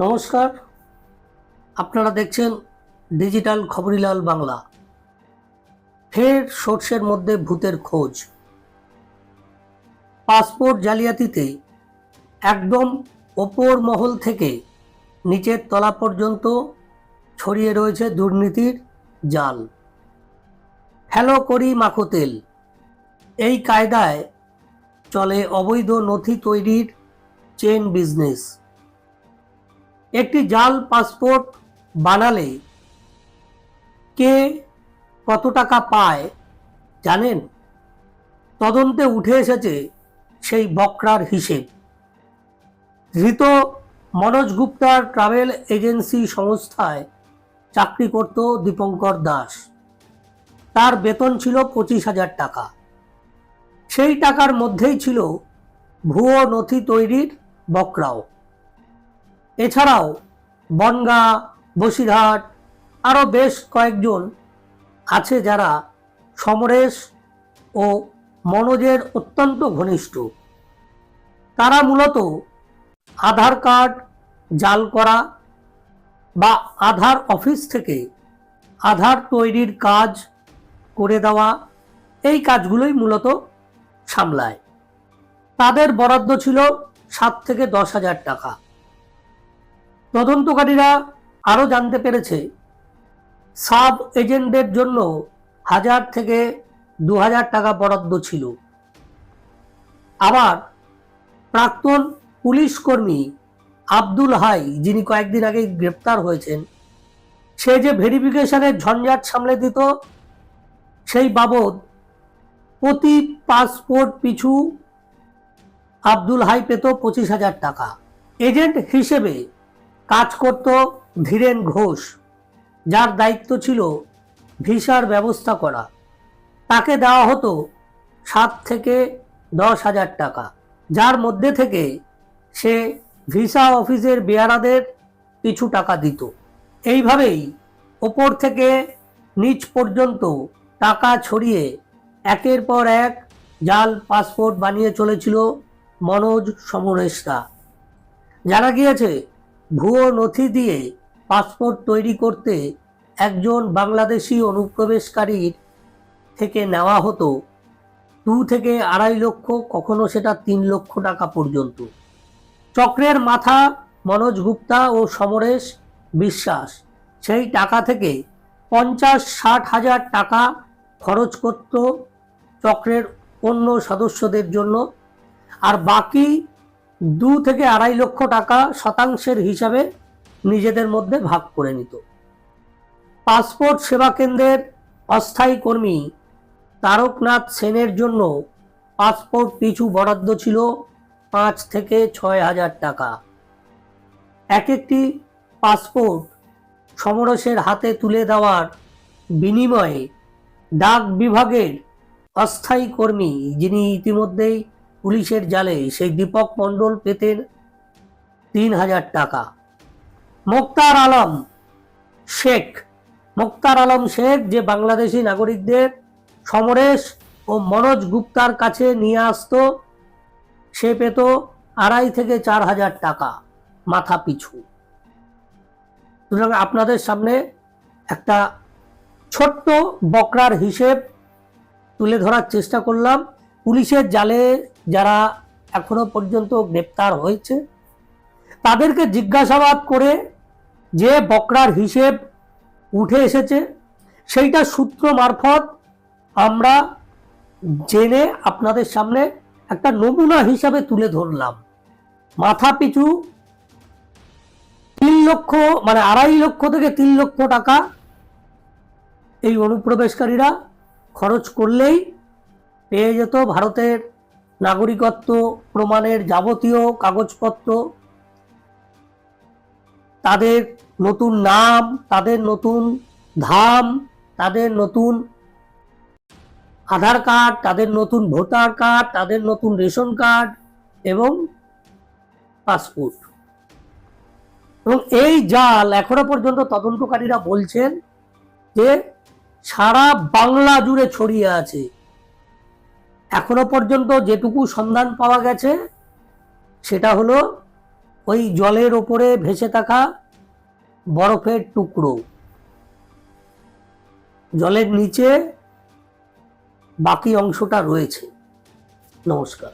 নমস্কার। আপনারা দেখছেন ডিজিটাল খবরিলাল বাংলা। ফের সোর্সের মধ্যে ভূতের খোঁজ। পাসপোর্ট জালিয়াতিতে একদম ওপর মহল থেকে নিচের তলা পর্যন্ত ছড়িয়ে রয়েছে দুর্নীতির জাল। হ্যালো করি মাখো তেল। এই কায়দায় চলে অবৈধ নথি তৈরির চেন বিজনেস। একটি জাল পাসপোর্ট বানালে কে কত টাকা পায় জানেন? তদন্তে উঠে এসেছে সেই বকরার হিসেব। ধৃত মনোজ গুপ্তার ট্রাভেল এজেন্সি সংস্থায় চাকরি করত দীপঙ্কর দাস। তার বেতন ছিল পঁচিশ হাজার টাকা। সেই টাকার মধ্যেই ছিল ভুয়ো নথি তৈরির বকরাও। এছাড়াও বনগা, বসিরহাট আরও বেশ কয়েকজন আছে যারা সমরেশ ও মনোজের অত্যন্ত ঘনিষ্ঠ। তারা মূলত আধার কার্ড, জাল করা বা আধার অফিস থেকে আধার তৈরির কাজ করে দেওয়া এই কাজগুলোই মূলত সামলায়। তাদের বরাদ্দ ছিল সাত থেকে দশ হাজার টাকা। তদন্তকারীরা আরও জানতে পেরেছে, সাব এজেন্টদের জন্য হাজার থেকে দু হাজার টাকা বরাদ্দ ছিল। আবার প্রাক্তন পুলিশ কর্মী আব্দুল হাই, যিনি কয়েকদিন আগে গ্রেপ্তার হয়েছেন, সে যে ভেরিফিকেশনের ঝঞ্ঝাট সামলে দিত, সেই বাবদ প্রতি পাসপোর্ট পিছু আব্দুল হাই পেত পঁচিশ হাজার টাকা। এজেন্ট হিসেবে কাজ করত ধীরেন ঘোষ, যার দায়িত্ব ছিল ভিসার ব্যবস্থা করা। তাকে দেওয়া হতো সাত থেকে দশ হাজার টাকা, যার মধ্যে থেকে সে ভিসা অফিসের বেয়ারাদের কিছু টাকা দিত। এইভাবেই ওপর থেকে নিচ পর্যন্ত টাকা ছড়িয়ে একের পর এক জাল পাসপোর্ট বানিয়ে চলেছিল মনোজ সমরেশরা। যারা গিয়েছে ভুয়ো নথি দিয়ে পাসপোর্ট তৈরি করতে একজন বাংলাদেশি অনুপ্রবেশকারীর থেকে নেওয়া হতো। দু থেকে আড়াই লক্ষ, কখনো সেটা তিন লক্ষ টাকা পর্যন্ত। চক্রের মাথা মনোজ গুপ্তা ও সমরেশ বিশ্বাস। সেই টাকা থেকে পঞ্চাশ ষাট হাজার টাকা খরচ করত চক্রের অন্য সদস্যদের জন্য। আর বাকি দু থেকে আড়াই লক্ষ টাকা শতাংশের হিসাবে নিজেদের মধ্যে ভাগ করে নিত। পাসপোর্ট সেবা কেন্দ্রের অস্থায়ী কর্মী তারকনাথ সেনের জন্য পাসপোর্ট পিছু বরাদ্দ ছিল পাঁচ থেকে ছয় হাজার টাকা। এক একটি পাসপোর্ট সমরসের হাতে তুলে দেওয়ার বিনিময়ে ডাক বিভাগের অস্থায়ী কর্মী, যিনি ইতিমধ্যেই পুলিশের জালে সেই দীপক মণ্ডল পেতেন তিন হাজার টাকা। মোক্তার আলম শেখ। মোক্তার আলম শেখ, যে বাংলাদেশি নাগরিকদের সমরেশ ও মনোজ গুপ্তার কাছে নিয়ে আসতো, সে পেত আড়াই থেকে চার হাজার টাকা মাথা পিছু। সুতরাং আপনাদের সামনে একটা ছোট্ট বকরার হিসেব তুলে ধরার চেষ্টা করলাম। পুলিশের জালে যারা এখনও পর্যন্ত গ্রেপ্তার হয়েছে, তাদেরকে জিজ্ঞাসাবাদ করে যে বকরার হিসেব উঠে এসেছে, সেইটা সূত্র মারফত আমরা জেনে আপনাদের সামনে একটা নমুনা হিসাবে তুলে ধরলাম। মাথা পিছু তিন লক্ষ মানে আড়াই লক্ষ থেকে তিন লক্ষ টাকা এই অনুপ্রবেশকারীরা খরচ করলেই পেয়ে যেত ভারতের নাগরিকত্ব প্রমাণের যাবতীয় কাগজপত্র। তাদের নতুন নাম, তাদের নতুন ধাম, তাদের নতুন আধার কার্ড, তাদের নতুন ভোটার কার্ড, তাদের নতুন রেশন কার্ড এবং পাসপোর্ট। এবং এই জাল এখনও পর্যন্ত তদন্তকারীরা বলছেন যে সারা বাংলা জুড়ে ছড়িয়ে আছে। এখনও পর্যন্ত যেটুকু সন্ধান পাওয়া গেছে, সেটা হলো ওই জলের ওপরে ভেসে থাকা বরফের টুকরো। জলের নিচে বাকি অংশটা রয়েছে। নমস্কার।